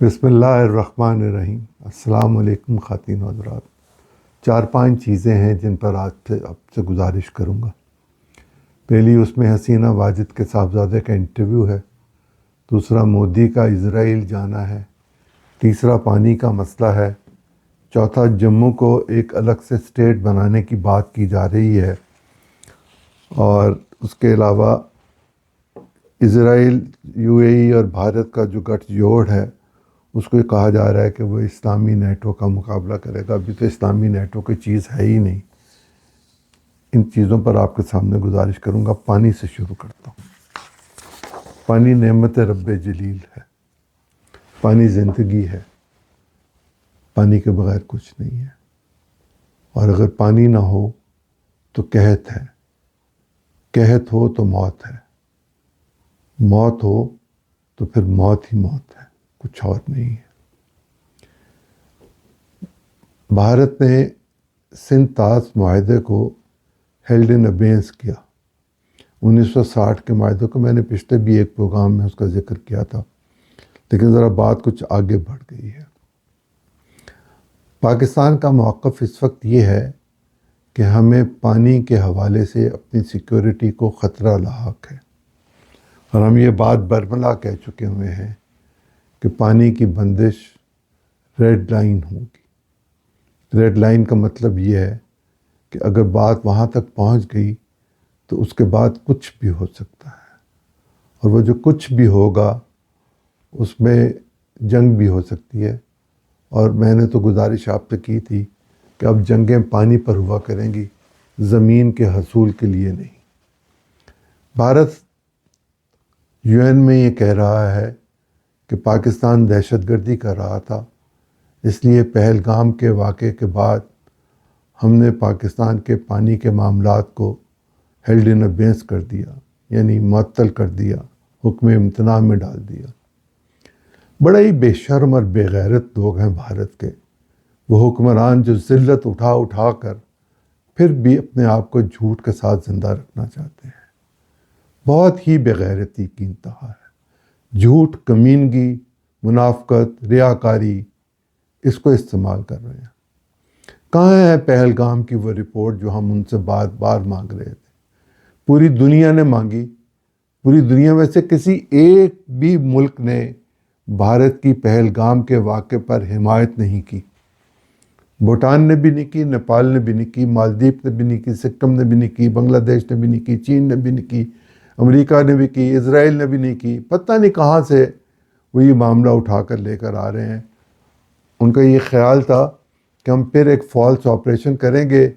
بسم اللہ الرحمن الرحیم۔ السلام علیکم خواتین حضرات۔ چار پانچ چیزیں ہیں جن پر آج سے آپ سے گزارش کروں گا۔ پہلی، اس میں حسینہ واجد کے صاحبزادے کا انٹرویو ہے۔ دوسرا، مودی کا اسرائیل جانا ہے۔ تیسرا، پانی کا مسئلہ ہے۔ چوتھا، جموں کو ایک الگ سے اسٹیٹ بنانے کی بات کی جا رہی ہے۔ اور اس کے علاوہ، اسرائیل، یو اے ای اور بھارت کا جو گٹھ جوڑ ہے اس کو یہ کہا جا رہا ہے کہ وہ اسلامی نیٹو کا مقابلہ کرے گا۔ ابھی تو اسلامی نیٹو کی چیز ہے ہی نہیں۔ ان چیزوں پر آپ کے سامنے گزارش کروں گا۔ پانی سے شروع کرتا ہوں۔ پانی نعمت رب جلیل ہے۔ پانی زندگی ہے۔ پانی کے بغیر کچھ نہیں ہے۔ اور اگر پانی نہ ہو تو قحط ہے۔ قحط ہو تو موت ہے۔ موت ہو تو پھر موت ہی موت ہے۔ کچھ اور نہیں۔ ہے بھارت نے سندھ تاس معاہدے کو ہیلڈ ان ابینس کیا۔ انیس سو ساٹھ کے معاہدے کو میں نے پچھلے بھی ایک پروگرام میں اس کا ذکر کیا تھا، لیکن ذرا بات کچھ آگے بڑھ گئی ہے۔ پاکستان کا موقف اس وقت یہ ہے کہ ہمیں پانی کے حوالے سے اپنی سیکیورٹی کو خطرہ لاحق ہے۔ اور ہم یہ بات برملا کہہ چکے ہوئے ہیں کہ پانی کی بندش ریڈ لائن ہوگی۔ ریڈ لائن کا مطلب یہ ہے کہ اگر بات وہاں تک پہنچ گئی تو اس کے بعد کچھ بھی ہو سکتا ہے۔ اور وہ جو کچھ بھی ہوگا، اس میں جنگ بھی ہو سکتی ہے۔ اور میں نے تو گزارش آپ سے کی تھی کہ اب جنگیں پانی پر ہوا کریں گی، زمین کے حصول کے لیے نہیں۔ بھارت یو این میں یہ کہہ رہا ہے کہ پاکستان دہشت گردی کر رہا تھا۔ اس لیے پہلگام کے واقعے کے بعد ہم نے پاکستان کے پانی کے معاملات کو ہیلڈ ان ابینس کر دیا یعنی معطل کر دیا، حکم امتناع میں ڈال دیا۔ بڑا ہی بے شرم اور بے غیرت لوگ ہیں بھارت کے۔ وہ حکمران جو ذلت اٹھا اٹھا کر پھر بھی اپنے آپ کو جھوٹ کے ساتھ زندہ رکھنا چاہتے ہیں۔ بہت ہی بغیرتی کی انتہا ہے۔ جھوٹ، کمینگی، منافقت، ریاکاری اس کو استعمال کر رہے ہیں۔ کہاں ہے پہلگام کی وہ رپورٹ جو ہم ان سے بار بار مانگ رہے تھے؟ پوری دنیا نے مانگی۔ پوری دنیا میں سے کسی ایک بھی ملک نے بھارت کی پہلگام کے واقعے پر حمایت نہیں کی۔ بھوٹان نے بھی نہیں کی، نیپال نے بھی نہیں کی، مالدیپ نے بھی نہیں کی، سکم نے بھی نہیں کی، بنگلہ دیش نے بھی نہیں کی، چین نے بھی نہیں کی۔ امریکہ نے بھی کی، اسرائیل نے بھی نہیں کی، پتہ نہیں کہاں سے وہ یہ معاملہ اٹھا کر لے کر آ رہے ہیں۔ ان کا یہ خیال تھا کہ ہم پھر ایک فالس آپریشن کریں گے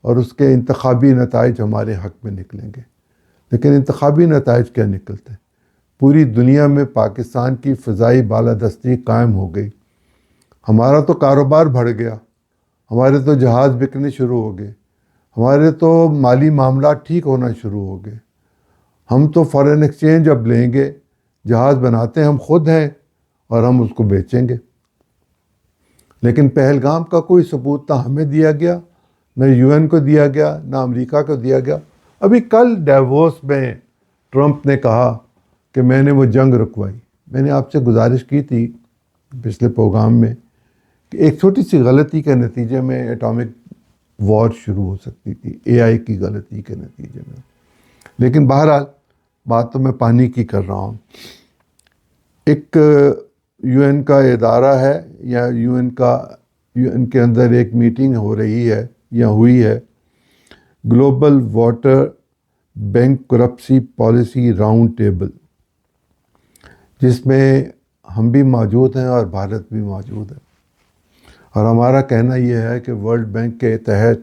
اور اس کے انتخابی نتائج ہمارے حق میں نکلیں گے۔ لیکن انتخابی نتائج کیا نکلتے؟ پوری دنیا میں پاکستان کی فضائی بالادستی قائم ہو گئی۔ ہمارا تو کاروبار بڑھ گیا، ہمارے تو جہاز بکنے شروع ہو گئے، ہمارے تو مالی معاملات ٹھیک ہونا شروع ہو گئے۔ ہم تو فارن ایکسچینج اب لیں گے، جہاز بناتے ہم خود ہیں اور ہم اس کو بیچیں گے۔ لیکن پہلگام کا کوئی ثبوت نہ ہمیں دیا گیا، نہ یو این کو دیا گیا، نہ امریکہ کو دیا گیا۔ ابھی کل ڈیووس میں ٹرمپ نے کہا کہ میں نے وہ جنگ رکوائی۔ میں نے آپ سے گزارش کی تھی پچھلے پروگرام میں کہ ایک چھوٹی سی غلطی کے نتیجے میں اٹامک وار شروع ہو سکتی تھی اے آئی کی غلطی کے نتیجے میں۔ لیکن بہرحال بات تو میں پانی کی کر رہا ہوں۔ ایک یو این کا ادارہ ہے یا یو این کا یو این کے اندر ایک میٹنگ ہو رہی ہے یا ہوئی ہے۔ Global water bankruptcy policy round table جس میں ہم بھی موجود ہیں اور بھارت بھی موجود ہے۔ اور ہمارا کہنا یہ ہے کہ ورلڈ بینک کے تحت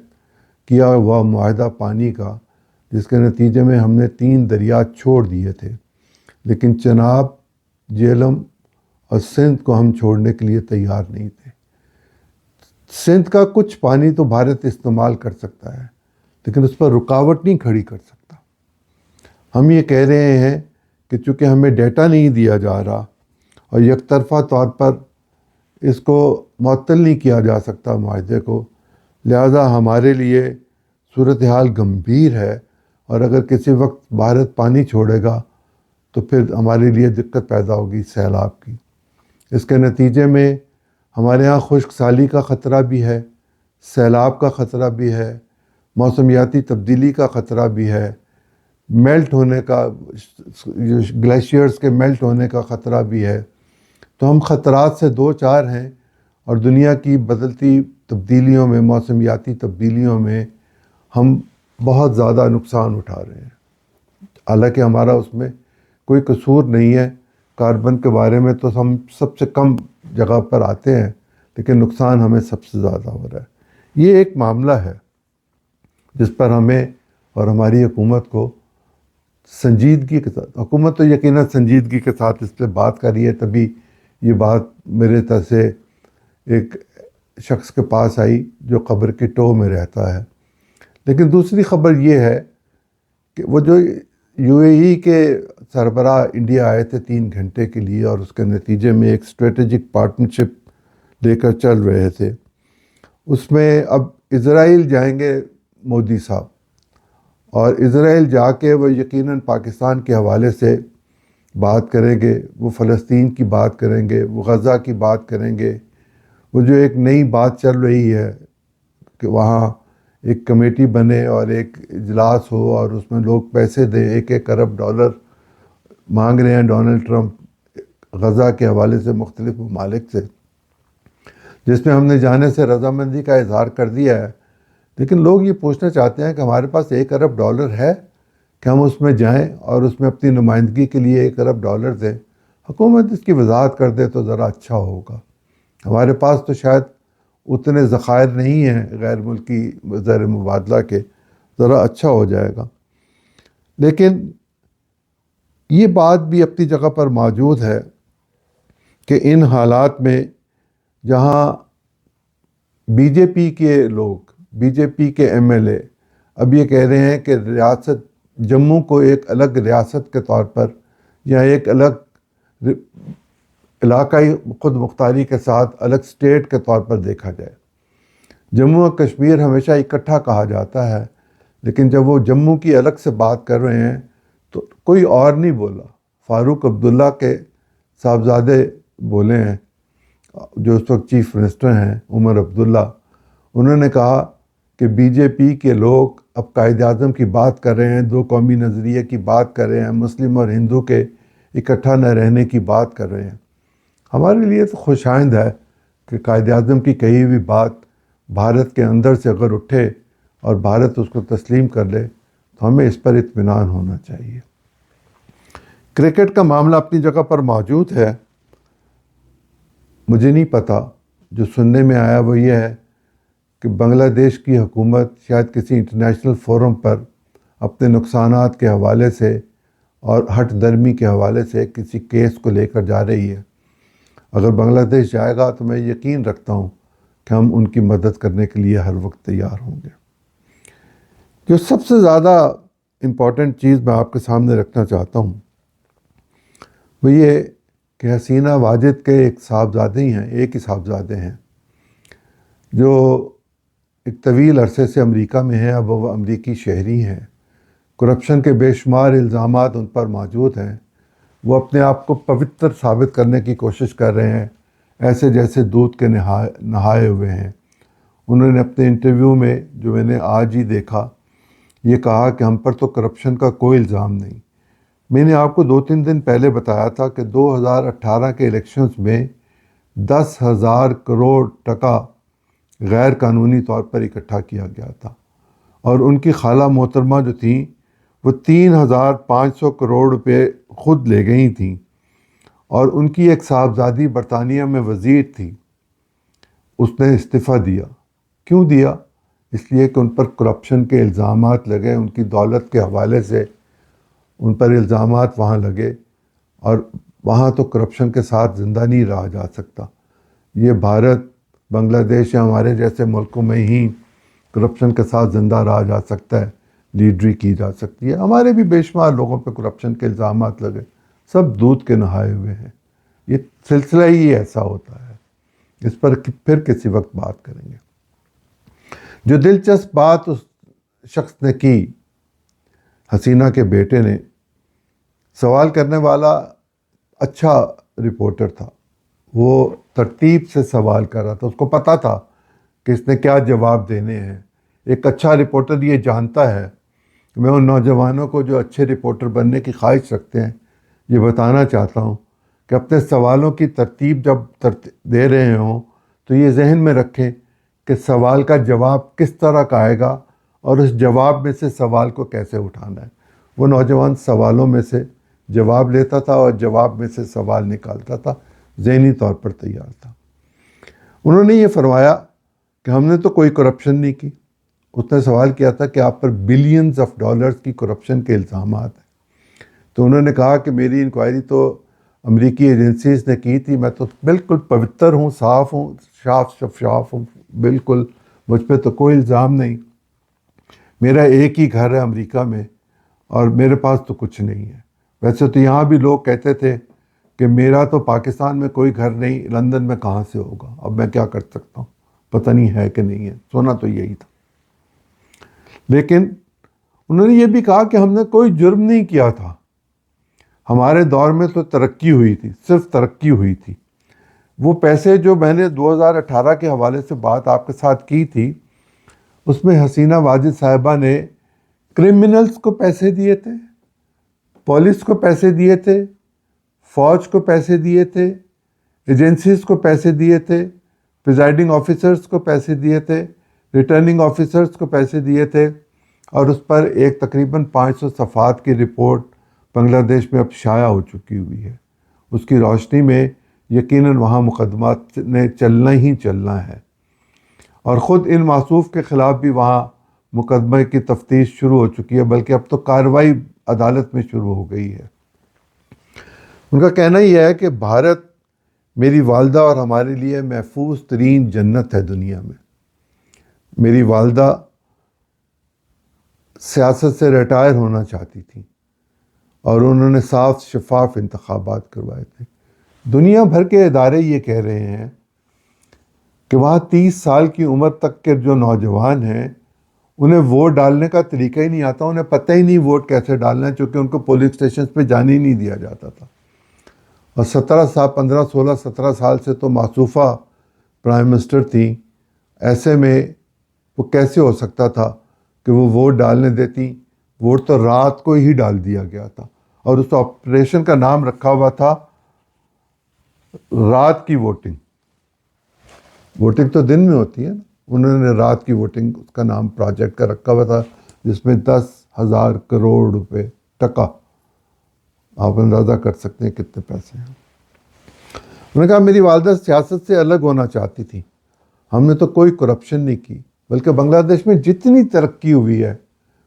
کیا ہوا معاہدہ پانی کا جس کے نتیجے میں ہم نے تین دریا چھوڑ دیے تھے۔ لیکن چناب جیلم اور سندھ کو ہم چھوڑنے کے لیے تیار نہیں تھے۔ سندھ کا کچھ پانی تو بھارت استعمال کر سکتا ہے، لیکن اس پر رکاوٹ نہیں کھڑی کر سکتا۔ ہم یہ کہہ رہے ہیں کہ چونکہ ہمیں ڈیٹا نہیں دیا جا رہا اور یک طرفہ طور پر اس کو معطل نہیں کیا جا سکتا معاہدے کو، لہذا ہمارے لیے صورتحال گمبھیر ہے۔ اور اگر کسی وقت بھارت پانی چھوڑے گا تو پھر ہمارے لیے دقت پیدا ہوگی سیلاب کی۔ اس کے نتیجے میں ہمارے یہاں خشک سالی کا خطرہ بھی ہے، سیلاب کا خطرہ بھی ہے، موسمیاتی تبدیلی کا خطرہ بھی ہے۔ میلٹ ہونے کا گلیشیئرس کے میلٹ ہونے کا خطرہ بھی ہے۔ تو ہم خطرات سے دو چار ہیں اور دنیا کی بدلتی تبدیلیوں میں، موسمیاتی تبدیلیوں میں ہم بہت زیادہ نقصان اٹھا رہے ہیں۔ حالانکہ ہمارا اس میں کوئی قصور نہیں ہے۔ کاربن کے بارے میں تو ہم سب سے کم جگہ پر آتے ہیں، لیکن نقصان ہمیں سب سے زیادہ ہو رہا ہے۔ یہ ایک معاملہ ہے جس پر ہمیں اور ہماری حکومت کو سنجیدگی کے ساتھ، حکومت تو یقیناً سنجیدگی کے ساتھ اس پہ بات کری ہے۔ تبھی یہ بات میرے طرح سے ایک شخص کے پاس آئی جو قبر کی ٹو میں رہتا ہے۔ لیکن دوسری خبر یہ ہے کہ وہ جو یو اے ای کے سربراہ انڈیا آئے تھے تین گھنٹے کے لیے اور اس کے نتیجے میں ایک اسٹریٹجک پارٹنرشپ لے کر چل رہے تھے، اس میں اب اسرائیل جائیں گے مودی صاحب۔ اور اسرائیل جا کے وہ یقیناً پاکستان کے حوالے سے بات کریں گے، وہ فلسطین کی بات کریں گے، وہ غزہ کی بات کریں گے۔ وہ جو ایک نئی بات چل رہی ہے کہ وہاں ایک کمیٹی بنے اور ایک اجلاس ہو اور اس میں لوگ پیسے دیں، ایک ایک ارب ڈالر مانگ رہے ہیں ڈونلڈ ٹرمپ غزہ کے حوالے سے مختلف ممالک سے۔ جس میں ہم نے جانے سے رضامندی کا اظہار کر دیا ہے۔ لیکن لوگ یہ پوچھنا چاہتے ہیں کہ ہمارے پاس ایک ارب ڈالر ہے کہ ہم اس میں جائیں اور اس میں اپنی نمائندگی کے لیے ایک ارب ڈالر دیں۔ حکومت اس کی وضاحت کر دے تو ذرا اچھا ہوگا۔ ہمارے پاس تو شاید اتنے ذخائر نہیں ہیں غیر ملکی زیر مبادلہ کے، ذرا اچھا ہو جائے گا۔ لیکن یہ بات بھی اپنی جگہ پر موجود ہے کہ ان حالات میں جہاں بی جے پی کے لوگ، بی جے پی کے ایم ایل اے اب یہ کہہ رہے ہیں کہ ریاست، جموں کو ایک الگ ریاست کے طور پر یا ایک الگ علاقائی خود مختاری کے ساتھ الگ اسٹیٹ کے طور پر دیکھا جائے۔ جموں اور کشمیر ہمیشہ اکٹھا کہا جاتا ہے، لیکن جب وہ جموں کی الگ سے بات کر رہے ہیں تو کوئی اور نہیں بولا۔ فاروق عبداللہ کے صاحبزادے بولے ہیں، جو اس وقت چیف منسٹر ہیں، عمر عبداللہ۔ انہوں نے کہا کہ بی جے پی کے لوگ اب قائد اعظم کی بات کر رہے ہیں، دو قومی نظریے کی بات کر رہے ہیں، مسلم اور ہندو کے اکٹھا نہ رہنے کی بات کر رہے ہیں۔ ہمارے لیے تو خوش آئند ہے کہ قائد اعظم کی کہی ہوئی بات بھارت کے اندر سے اگر اٹھے اور بھارت اس کو تسلیم کر لے، تو ہمیں اس پر اطمینان ہونا چاہیے۔ کرکٹ کا معاملہ اپنی جگہ پر موجود ہے۔ مجھے نہیں پتا، جو سننے میں آیا وہ یہ ہے کہ بنگلہ دیش کی حکومت شاید کسی انٹرنیشنل فورم پر اپنے نقصانات کے حوالے سے اور ہٹ درمی کے حوالے سے کسی کیس کو لے کر جا رہی ہے۔ اگر بنگلہ دیش جائے گا تو میں یقین رکھتا ہوں کہ ہم ان کی مدد کرنے کے لیے ہر وقت تیار ہوں گے۔ جو سب سے زیادہ امپورٹنٹ چیز میں آپ کے سامنے رکھنا چاہتا ہوں وہ یہ کہ حسینہ واجد کے ایک صاحبزادے ہی ہیں، ایک ہی صاحبزادے ہیں۔ جو ایک طویل عرصے سے امریکہ میں ہیں، اب وہ امریکی شہری ہیں۔ کرپشن کے بے شمار الزامات ان پر موجود ہیں۔ وہ اپنے آپ کو پوتر ثابت کرنے کی کوشش کر رہے ہیں، ایسے جیسے دودھ کے نہائے نہائے ہوئے ہیں۔ انہوں نے اپنے انٹرویو میں جو میں نے آج ہی دیکھا، یہ کہا کہ ہم پر تو کرپشن کا کوئی الزام نہیں۔ میں نے آپ کو دو تین دن پہلے بتایا تھا کہ دو ہزار اٹھارہ کے الیکشنز میں دس ہزار کروڑ ٹکا غیر قانونی طور پر اکٹھا کیا گیا تھا۔ اور ان کی خالہ محترمہ جو تھیں، وہ تین ہزار پانچ سو کروڑ روپے خود لے گئی تھیں اور ان کی ایک صاحبزادی برطانیہ میں وزیر تھی۔ اس نے استعفیٰ دیا۔ کیوں دیا؟ اس لیے کہ ان پر کرپشن کے الزامات لگے، ان کی دولت کے حوالے سے ان پر الزامات وہاں لگے اور وہاں تو کرپشن کے ساتھ زندہ نہیں رہا جا سکتا۔ یہ بھارت، بنگلہ دیش یا ہمارے جیسے ملکوں میں ہی کرپشن کے ساتھ زندہ رہا جا سکتا ہے۔ لیڈری کی جا سکتی ہے۔ ہمارے بھی بے شمار لوگوں پہ کرپشن کے الزامات لگے۔ سب دودھ کے نہائے ہوئے ہیں۔ یہ سلسلہ ہی ایسا ہوتا ہے۔ اس پر پھر کسی وقت بات کریں گے۔ جو دلچسپ بات اس شخص نے کی، حسینہ کے بیٹے نے، سوال کرنے والا اچھا رپورٹر تھا۔ وہ ترتیب سے سوال کر رہا تھا۔ اس کو پتہ تھا کہ اس نے کیا جواب دینے ہیں۔ ایک اچھا رپورٹر یہ جانتا ہے میں ان نوجوانوں کو جو اچھے رپورٹر بننے کی خواہش رکھتے ہیں، یہ بتانا چاہتا ہوں کہ اپنے سوالوں کی ترتیب جب دے رہے ہوں تو یہ ذہن میں رکھیں کہ سوال کا جواب کس طرح کا آئے گا اور اس جواب میں سے سوال کو کیسے اٹھانا ہے۔ وہ نوجوان سوالوں میں سے جواب لیتا تھا اور جواب میں سے سوال نکالتا تھا، ذہنی طور پر تیار تھا۔ انہوں نے یہ فرمایا کہ ہم نے تو کوئی کرپشن نہیں کی۔ اس نے سوال کیا تھا کہ آپ پر بلینز آف ڈالرز کی کرپشن کے الزامات ہیں۔ تو انہوں نے کہا کہ میری انکوائری تو امریکی ایجنسیز نے کی تھی، میں تو بالکل پوتر ہوں، صاف ہوں، شاف شفاف ہوں، بالکل مجھ پہ تو کوئی الزام نہیں۔ میرا ایک ہی گھر ہے امریکہ میں اور میرے پاس تو کچھ نہیں ہے۔ ویسے تو یہاں بھی لوگ کہتے تھے کہ میرا تو پاکستان میں کوئی گھر نہیں، لندن میں کہاں سے ہوگا؟ اب میں کیا کر سکتا ہوں؟ پتہ نہیں ہے کہ نہیں ہے۔ سونا تو یہی تھا۔ لیکن انہوں نے یہ بھی کہا کہ ہم نے کوئی جرم نہیں کیا تھا۔ ہمارے دور میں تو ترقی ہوئی تھی، صرف ترقی ہوئی تھی۔ وہ پیسے جو میں نے دو ہزار اٹھارہ کے حوالے سے بات آپ کے ساتھ کی تھی، اس میں حسینہ واجد صاحبہ نے کرمنلز کو پیسے دیے تھے پولیس کو پیسے دیے تھے، فوج کو پیسے دیے تھے ایجنسیز کو پیسے دیے تھے پریزائڈنگ آفیسرز کو پیسے دیے تھے۔ ریٹرننگ آفیسرز کو پیسے دیے تھے اور اس پر ایک تقریباً پانچ سو صفحات کی رپورٹ بنگلہ دیش میں اب شائع ہو چکی ہوئی ہے۔ اس کی روشنی میں یقیناً وہاں مقدمات نے چلنا ہی چلنا ہے۔ اور خود ان معصوف کے خلاف بھی وہاں مقدمے کی تفتیش شروع ہو چکی ہے، بلکہ اب تو کارروائی عدالت میں شروع ہو گئی ہے۔ ان کا کہنا یہ ہے کہ بھارت میری والدہ اور ہمارے لیے محفوظ ترین جنت ہے دنیا میں۔ میری والدہ سیاست سے ریٹائر ہونا چاہتی تھیں اور انہوں نے صاف شفاف انتخابات کروائے تھے۔ دنیا بھر کے ادارے یہ کہہ رہے ہیں کہ وہاں تیس سال کی عمر تک کے جو نوجوان ہیں، انہیں ووٹ ڈالنے کا طریقہ ہی نہیں آتا، انہیں پتہ ہی نہیں ووٹ کیسے ڈالنا ہے، چونکہ ان کو پولنگ اسٹیشنس پہ جانے ہی نہیں دیا جاتا تھا۔ اور سترہ سال پندرہ سولہ، سترہ سال سے تو معصوفہ پرائم منسٹر تھیں۔ ایسے میں وہ کیسے ہو سکتا تھا کہ وہ ووٹ ڈالنے دیتی؟ ووٹ تو رات کو ہی ڈال دیا گیا تھا۔ اور اس آپریشن کا نام رکھا ہوا تھا رات کی ووٹنگ ووٹنگ تو دن میں ہوتی ہے نا۔ انہوں نے رات کی ووٹنگ اس کا نام پروجیکٹ کا رکھا ہوا تھا، جس میں دس ہزار کروڑ روپے ٹکا۔ آپ اندازہ کر سکتے ہیں کتنے پیسے ہیں۔ انہوں نے کہا، میری والدہ سیاست سے الگ ہونا چاہتی تھی۔ ہم نے تو کوئی کرپشن نہیں کی۔ بلکہ بنگلہ دیش میں جتنی ترقی ہوئی ہے،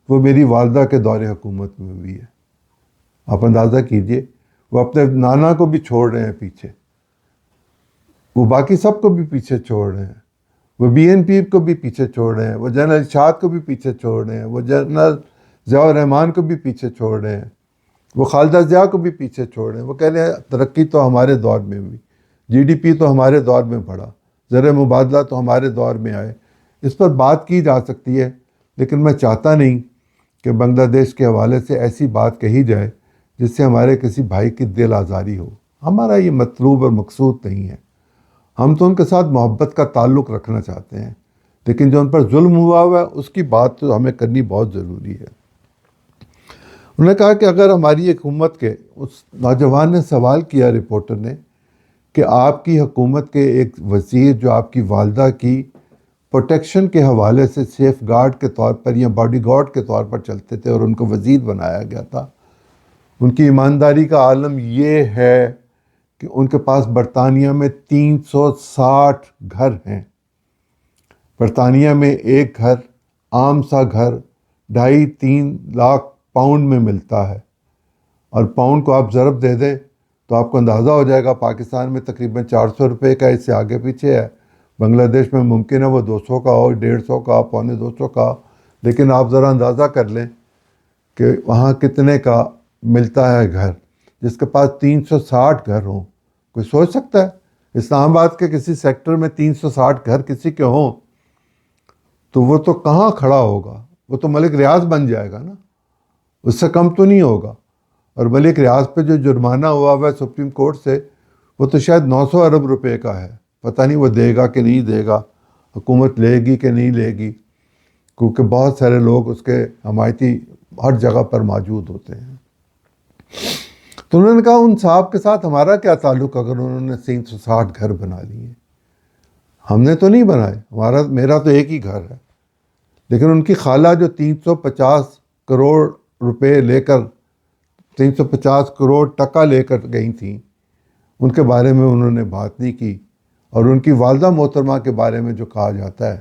وہ میری والدہ کے دور حکومت میں ہوئی ہے۔ آپ اندازہ کیجیے، وہ اپنے نانا کو بھی چھوڑ رہے ہیں پیچھے۔ وہ باقی سب کو بھی پیچھے چھوڑ رہے ہیں۔ وہ بی این پی کو بھی پیچھے چھوڑ رہے ہیں۔ وہ جنرل اشاد کو بھی پیچھے چھوڑ رہے ہیں۔ وہ جنرل ضیاء الرحمان کو بھی پیچھے چھوڑ رہے ہیں۔ وہ خالدہ ضیاء کو بھی پیچھے چھوڑ رہے ہیں۔ وہ کہہ رہے ہیں، ترقی تو ہمارے دور میں ہوئی۔ جی ڈی پی تو ہمارے دور میں بڑھا۔ زر مبادلہ تو ہمارے دور میں آئے۔ اس پر بات کی جا سکتی ہے، لیکن میں چاہتا نہیں کہ بنگلہ دیش کے حوالے سے ایسی بات کہی جائے جس سے ہمارے کسی بھائی کی دل آزاری ہو۔ ہمارا یہ مطلوب اور مقصود نہیں ہے۔ ہم تو ان کے ساتھ محبت کا تعلق رکھنا چاہتے ہیں، لیکن جو ان پر ظلم ہوا ہوا ہے، اس کی بات تو ہمیں کرنی بہت ضروری ہے۔ انہوں نے کہا کہ اگر ہماری حکومت کے اس نوجوان نے سوال کیا رپورٹر نے کہ آپ کی حکومت کے ایک وزیر جو آپ کی والدہ کی پروٹیکشن کے حوالے سے سیف گارڈ کے طور پر یا باڈی گارڈ کے طور پر چلتے تھے اور ان کو وزیر بنایا گیا تھا۔ ان کی ایمانداری کا عالم یہ ہے کہ ان کے پاس برطانیہ میں تین سو ساٹھ گھر ہیں۔ برطانیہ میں ایک گھر، عام سا گھر، ڈھائی تین لاکھ پاؤنڈ میں ملتا ہے۔ اور پاؤنڈ کو آپ ضرب دے دیں تو آپ کو اندازہ ہو جائے گا پاکستان میں تقریباً چار سو روپے کا اس سے آگے پیچھے ہے۔ بنگلہ دیش میں ممکن ہے وہ دو سو کا ہو، ڈیڑھ سو کا پونے دو سو کا لیکن آپ ذرا اندازہ کر لیں کہ وہاں کتنے کا ملتا ہے گھر۔ جس کے پاس تین سو ساٹھ گھر ہوں، کوئی سوچ سکتا ہے؟ اسلام آباد کے کسی سیکٹر میں تین سو ساٹھ گھر کسی کے ہوں، تو وہ تو کہاں کھڑا ہوگا؟ وہ تو ملک ریاض بن جائے گا نا۔ اس سے کم تو نہیں ہوگا۔ اور ملک ریاض پہ جو جرمانہ ہوا ہوا ہے سپریم کورٹ سے، وہ تو شاید نو سو ارب روپے کا ہے۔ پتہ نہیں وہ دے گا کہ نہیں دے گا، حکومت لے گی کہ نہیں لے گی، کیونکہ بہت سارے لوگ اس کے حمایتی ہر جگہ پر موجود ہوتے ہیں۔ تو انہوں نے کہا، ان صاحب کے ساتھ ہمارا کیا تعلق اگر انہوں نے تین سو ساٹھ گھر بنا لیے؟ ہم نے تو نہیں بنائے، ہمارا، میرا تو ایک ہی گھر ہے۔ لیکن ان کی خالہ جو تین سو پچاس کروڑ روپے لے کر، تین سو پچاس کروڑ ٹکا لے کر گئی تھیں، ان کے بارے میں انہوں نے بات نہیں کی۔ اور ان کی والدہ محترمہ کے بارے میں جو کہا جاتا ہے،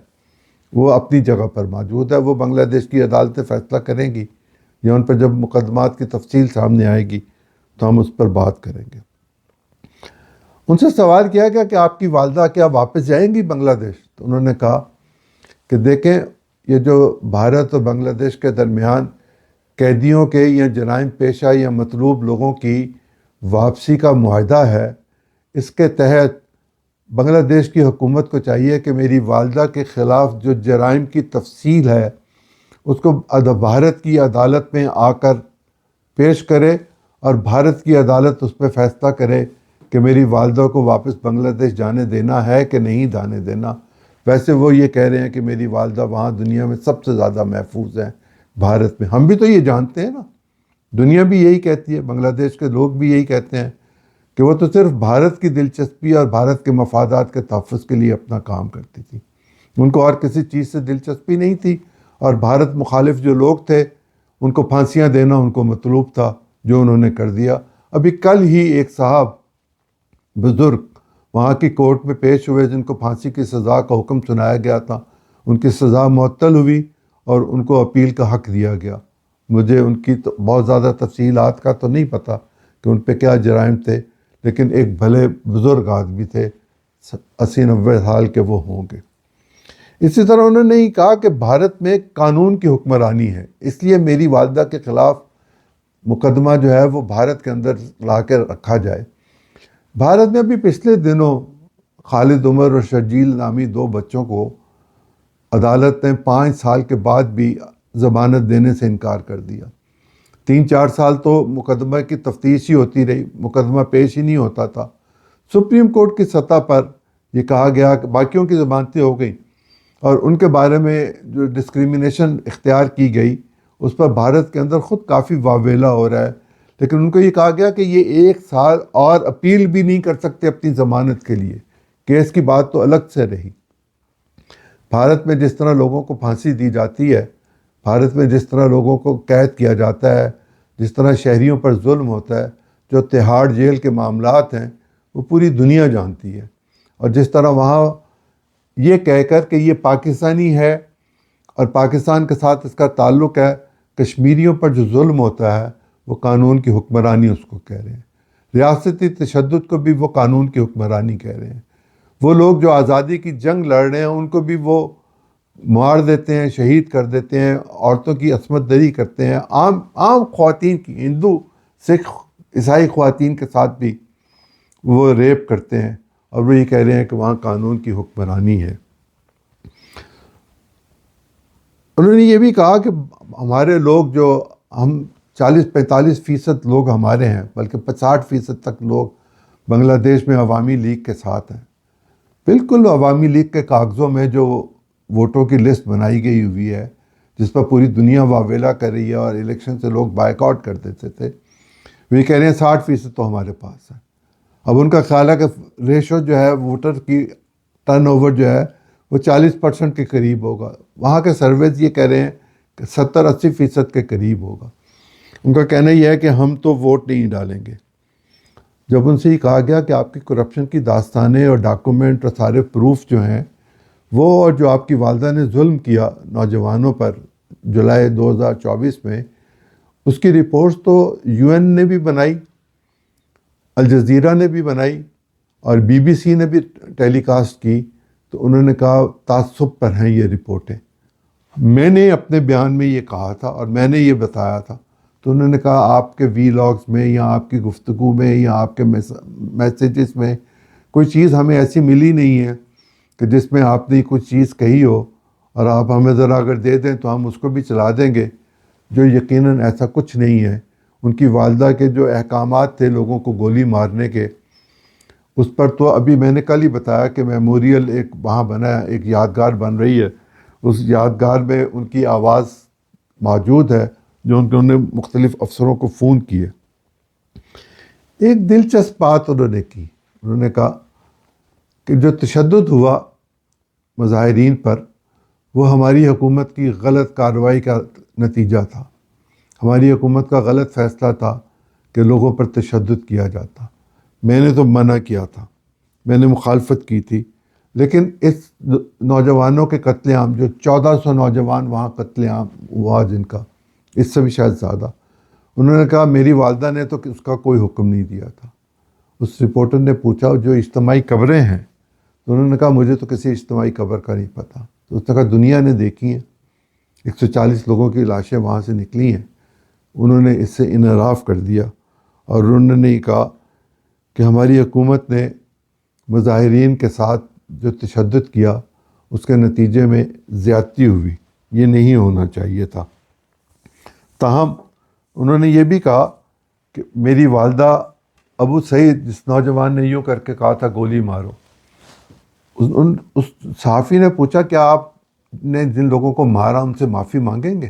وہ اپنی جگہ پر موجود ہے۔ وہ بنگلہ دیش کی عدالتیں فیصلہ کریں گی یا ان پر جب مقدمات کی تفصیل سامنے آئے گی تو ہم اس پر بات کریں گے۔ ان سے سوال کیا گیا کہ آپ کی والدہ کیا واپس جائیں گی بنگلہ دیش؟ تو انہوں نے کہا کہ دیکھیں، یہ جو بھارت اور بنگلہ دیش کے درمیان قیدیوں کے یا جرائم پیشہ یا مطلوب لوگوں کی واپسی کا معاہدہ ہے، اس کے تحت بنگلہ دیش کی حکومت کو چاہیے کہ میری والدہ کے خلاف جو جرائم کی تفصیل ہے، اس کو بھارت کی عدالت میں آ کر پیش کرے اور بھارت کی عدالت اس پہ فیصلہ کرے کہ میری والدہ کو واپس بنگلہ دیش جانے دینا ہے کہ نہیں جانے دینا۔ ویسے وہ یہ کہہ رہے ہیں کہ میری والدہ وہاں دنیا میں سب سے زیادہ محفوظ ہیں، بھارت میں۔ ہم بھی تو یہ جانتے ہیں نا۔ دنیا بھی یہی کہتی ہے، بنگلہ دیش کے لوگ بھی یہی کہتے ہیں۔ کہ وہ تو صرف بھارت کی دلچسپی اور بھارت کے مفادات کے تحفظ کے لیے اپنا کام کرتی تھی۔ ان کو اور کسی چیز سے دلچسپی نہیں تھی اور بھارت مخالف جو لوگ تھے، ان کو پھانسیاں دینا ان کو مطلوب تھا، جو انہوں نے کر دیا۔ ابھی کل ہی ایک صاحب بزرگ وہاں کی کورٹ میں پیش ہوئے، جن کو پھانسی کی سزا کا حکم سنایا گیا تھا، ان کی سزا معطل ہوئی اور ان کو اپیل کا حق دیا گیا۔ مجھے ان کی تو بہت زیادہ تفصیلات کا تو نہیں پتہ کہ ان پہ کیا جرائم تھے۔ لیکن ایک بھلے بزرگ آدمی تھے، اسی نوے سال کے وہ ہوں گے۔ اسی طرح انہوں نے ہی کہا کہ بھارت میں قانون کی حکمرانی ہے۔ اس لیے میری والدہ کے خلاف مقدمہ جو ہے وہ بھارت کے اندر لا کے رکھا جائے۔ بھارت میں ابھی پچھلے دنوں خالد عمر اور شرجیل نامی دو بچوں کو عدالت نے پانچ سال کے بعد بھی ضمانت دینے سے انکار کر دیا۔ تین چار سال تو مقدمہ کی تفتیش ہی ہوتی رہی، مقدمہ پیش ہی نہیں ہوتا تھا۔ سپریم کورٹ کی سطح پر یہ کہا گیا کہ باقیوں کی ضمانتیں ہو گئیں اور ان کے بارے میں جو ڈسکریمنیشن اختیار کی گئی، اس پر بھارت کے اندر خود کافی واویلا ہو رہا ہے۔ لیکن ان کو یہ کہا گیا کہ یہ ایک سال اور اپیل بھی نہیں کر سکتے اپنی ضمانت کے لیے۔ کیس کی بات تو الگ سے رہی۔ بھارت میں جس طرح لوگوں کو پھانسی دی جاتی ہے بھارت میں جس طرح لوگوں کو قید کیا جاتا ہے، جس طرح شہریوں پر ظلم ہوتا ہے، جو تہاڑ جیل کے معاملات ہیں، وہ پوری دنیا جانتی ہے۔ اور جس طرح وہاں یہ کہہ کر کہ یہ پاکستانی ہے اور پاکستان کے ساتھ اس کا تعلق ہے، کشمیریوں پر جو ظلم ہوتا ہے، وہ قانون کی حکمرانی اس کو کہہ رہے ہیں۔ ریاستی تشدد کو بھی وہ قانون کی حکمرانی کہہ رہے ہیں۔ وہ لوگ جو آزادی کی جنگ لڑ رہے ہیں، ان کو بھی وہ مار دیتے ہیں، شہید کر دیتے ہیں، عورتوں کی عصمت دری کرتے ہیں۔ عام عام خواتین کی، ہندو، سکھ، عیسائی خواتین کے ساتھ بھی وہ ریپ کرتے ہیں اور وہ یہ کہہ رہے ہیں کہ وہاں قانون کی حکمرانی ہے۔ انہوں نے یہ بھی کہا کہ ہمارے لوگ جو ہم چالیس، پینتالیس فیصد لوگ ہمارے ہیں، بلکہ پچاس فیصد تک لوگ بنگلہ دیش میں عوامی لیگ کے ساتھ ہیں۔ بالکل عوامی لیگ کے کاغذوں میں جو ووٹوں کی لسٹ بنائی گئی ہوئی ہے، جس پر پوری دنیا واویلا کر رہی ہے اور الیکشن سے لوگ بائک آؤٹ کر دیتے تھے۔ وہ کہہ رہے ہیں، ساٹھ فیصد تو ہمارے پاس ہے اب ان کا خیال ہے کہ ریشو جو ہے، ووٹر کی ٹرن اوور جو ہے، وہ چالیس پرسنٹ کے قریب ہوگا۔ وہاں کے سرویز یہ کہہ رہے ہیں کہ ستر اسی فیصد کے قریب ہوگا۔ ان کا کہنا یہ ہے کہ ہم تو ووٹ نہیں ڈالیں گے۔ جب ان سے یہ کہا گیا کہ آپ کی کرپشن کی داستانیں اور ڈاکومنٹ اور سارے پروف جو ہیں وہ اور جو آپ کی والدہ نے ظلم کیا نوجوانوں پر جولائی دو ہزار چوبیس میں، اس کی رپورٹس تو یو این نے بھی بنائی الجزیرہ نے بھی بنائی اور بی بی سی نے بھی ٹیلی کاسٹ کی۔ تو انہوں نے کہا تعصب پر ہیں یہ رپورٹیں۔ میں نے اپنے بیان میں یہ کہا تھا اور میں نے یہ بتایا تھا۔ تو انہوں نے کہا آپ کے وی لاگس میں یا آپ کی گفتگو میں یا آپ کے میسیجز میں کوئی چیز ہمیں ایسی ملی نہیں ہے۔ کہ جس میں آپ نے کچھ چیز کہی ہو اور آپ ہمیں ذرا اگر دے دیں تو ہم اس کو بھی چلا دیں گے، جو یقیناً ایسا کچھ نہیں ہے۔ ان کی والدہ کے جو احکامات تھے لوگوں کو گولی مارنے کے، اس پر تو ابھی میں نے کل ہی بتایا کہ میموریل ایک وہاں بنا ہے، ایک یادگار بن رہی ہے۔ اس یادگار میں ان کی آواز موجود ہے، جو ان نے مختلف افسروں کو فون کیے۔ ایک دلچسپ بات انہوں نے کی۔ انہوں نے کہا کہ جو تشدد ہوا مظاہرین پر، وہ ہماری حکومت کی غلط کارروائی کا نتیجہ تھا۔ ہماری حکومت کا غلط فیصلہ تھا کہ لوگوں پر تشدد کیا جاتا۔ میں نے تو منع کیا تھا۔ میں نے مخالفت کی تھی۔ لیکن اس نوجوانوں کے قتل عام، جو چودہ سو نوجوان وہاں قتل عام ہوا، جن کا، اس سے بھی شاید زیادہ۔ انہوں نے کہا، میری والدہ نے تو اس کا کوئی حکم نہیں دیا تھا۔ اس رپورٹر نے پوچھا، جو اجتماعی قبریں ہیں تو انہوں نے کہا مجھے تو کسی اجتماعی قبر کا نہیں پتہ۔ تو اس نے کہا دنیا نے دیکھی ہیں۔ ایک سو چالیس لوگوں کی لاشیں وہاں سے نکلی ہیں۔ انہوں نے اس سے انعراف کر دیا اور انہوں نے یہ کہا کہ ہماری حکومت نے مظاہرین کے ساتھ جو تشدد کیا، اس کے نتیجے میں زیادتی ہوئی۔ یہ نہیں ہونا چاہیے تھا۔ تاہم، انہوں نے یہ بھی کہا کہ میری والدہ ابو سعید، جس نوجوان نے یوں کر کے کہا تھا، گولی مارو۔ ان اس صحافی نے پوچھا کیا آپ نے جن لوگوں کو مارا ان سے معافی مانگیں گے؟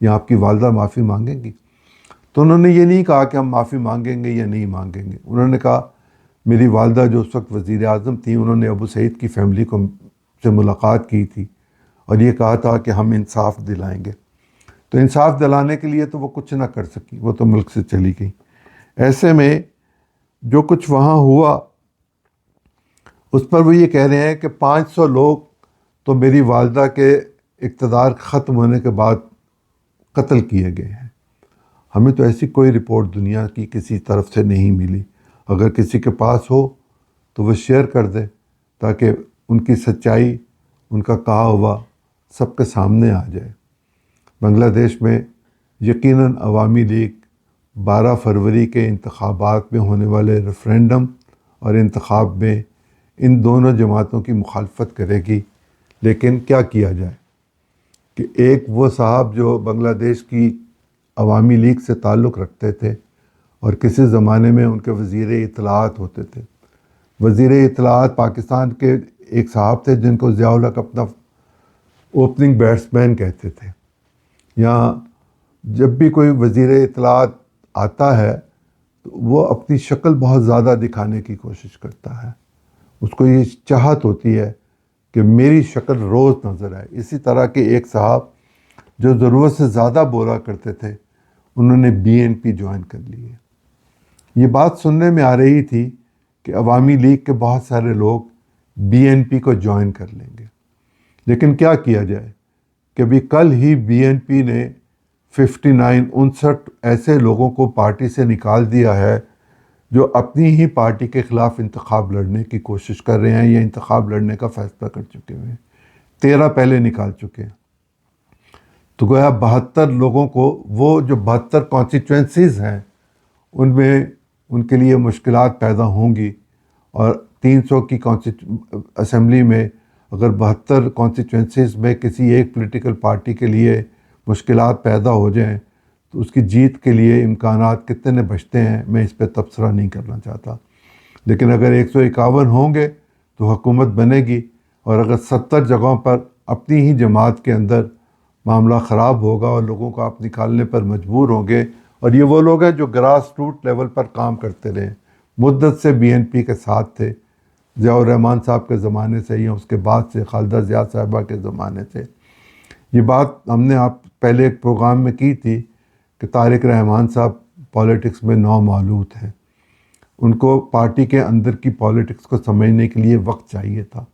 یا آپ کی والدہ معافی مانگیں گی؟ تو انہوں نے یہ نہیں کہا کہ ہم معافی مانگیں گے یا نہیں مانگیں گے۔ انہوں نے کہا، میری والدہ جو اس وقت وزیر اعظم تھیں، انہوں نے ابو سعید کی فیملی کو سے ملاقات کی تھی اور یہ کہا تھا کہ ہم انصاف دلائیں گے۔ تو انصاف دلانے کے لیے تو وہ کچھ نہ کر سکی، وہ تو ملک سے چلی گئی۔ ایسے میں جو کچھ وہاں ہوا اس پر وہ یہ کہہ رہے ہیں کہ پانچ سو لوگ تو میری والدہ کے اقتدار ختم ہونے کے بعد قتل کیے گئے ہیں۔ ہمیں تو ایسی کوئی رپورٹ دنیا کی کسی طرف سے نہیں ملی۔ اگر کسی کے پاس ہو تو وہ شیئر کر دے تاکہ ان کی سچائی، ان کا کہا ہوا سب کے سامنے آ جائے۔ بنگلہ دیش میں یقیناً عوامی لیگ بارہ فروری کے انتخابات میں ہونے والے ریفرینڈم اور انتخاب میں ان دونوں جماعتوں کی مخالفت کرے گی۔ لیکن کیا کیا جائے؟ کہ ایک وہ صاحب جو بنگلہ دیش کی عوامی لیگ سے تعلق رکھتے تھے اور کسی زمانے میں ان کے وزیر اطلاعات ہوتے تھے۔ وزیر اطلاعات پاکستان کے ایک صاحب تھے جن کو ضیاء الحق اپنا اوپننگ بیٹسمین کہتے تھے۔ یہاں جب بھی کوئی وزیر اطلاعات آتا ہے تو وہ اپنی شکل بہت زیادہ دکھانے کی کوشش کرتا ہے۔ اس کو یہ چاہت ہوتی ہے کہ میری شکل روز نظر آئے۔ اسی طرح کے ایک صاحب جو ضرورت سے زیادہ بولا کرتے تھے، انہوں نے بی این پی جوائن کر لی ہے۔ یہ بات سننے میں آ رہی تھی کہ عوامی لیگ کے بہت سارے لوگ بی این پی کو جوائن کر لیں گے۔ لیکن کیا کیا جائے کہ ابھی کل ہی بی این پی نے ففٹی نائن انسٹھ ایسے لوگوں کو پارٹی سے نکال دیا ہے جو اپنی ہی پارٹی کے خلاف انتخاب لڑنے کی کوشش کر رہے ہیں یا انتخاب لڑنے کا فیصلہ کر چکے ہوئے ہیں۔ تیرہ پہلے نکال چکے ہیں۔ تو گویا بہتر لوگوں کو وہ جو بہتر کانسٹیچوئنسیز ہیں، ان میں ان کے لیے مشکلات پیدا ہوں گی۔ اور تین سو کی اسمبلی میں اگر بہتر کانسٹیچوئنسیز میں کسی ایک پولیٹیکل پارٹی کے لیے مشکلات پیدا ہو جائیں تو اس کی جیت کے لیے امکانات کتنے بچتے ہیں، میں اس پہ تبصرہ نہیں کرنا چاہتا۔ لیکن اگر ایک سو اکاون ہوں گے تو حکومت بنے گی اور اگر ستر جگہوں پر اپنی ہی جماعت کے اندر معاملہ خراب ہوگا اور لوگوں کو آپ نکالنے پر مجبور ہوں گے، اور یہ وہ لوگ ہیں جو گراس روٹ لیول پر کام کرتے رہے۔ مدت سے بی این پی کے ساتھ تھے، ضیاء الرحمان صاحب کے زمانے سے یا اس کے بعد سے، خالدہ ضیاء صاحبہ کے زمانے سے۔ یہ بات ہم نے آپ پہلے ایک پروگرام میں کی تھی۔ کہ طارق رحمان صاحب پالیٹکس میں نو ہیں۔ ان کو پارٹی کے اندر کی پالیٹکس کو سمجھنے کے لیے وقت چاہیے تھا۔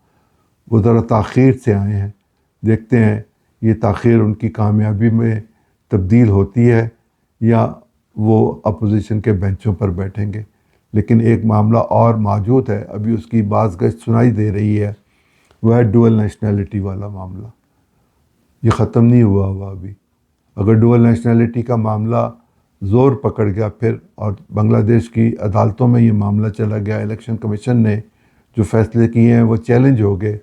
وہ ذرا تاخیر سے آئے ہیں۔ دیکھتے ہیں یہ تاخیر ان کی کامیابی میں تبدیل ہوتی ہے یا وہ اپوزیشن کے بینچوں پر بیٹھیں گے۔ لیکن ایک معاملہ اور موجود ہے۔ ابھی اس کی بعض گشت سنائی دے رہی ہے۔ وہ ہے ڈوئل نیشنلٹی والا معاملہ۔ یہ ختم نہیں ہوا ہوا ابھی۔ اگر ڈوئل نیشنلٹی کا معاملہ زور پکڑ گیا پھر اور بنگلہ دیش کی عدالتوں میں یہ معاملہ چلا گیا الیکشن کمیشن نے جو فیصلے کیے ہیں وہ چیلنج ہو گئے۔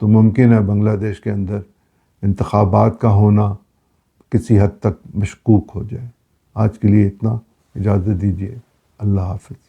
تو ممکن ہے بنگلہ دیش کے اندر انتخابات کا ہونا کسی حد تک مشکوک ہو جائے۔ آج کے لیے اتنا، اجازت دیجیے۔ اللہ حافظ۔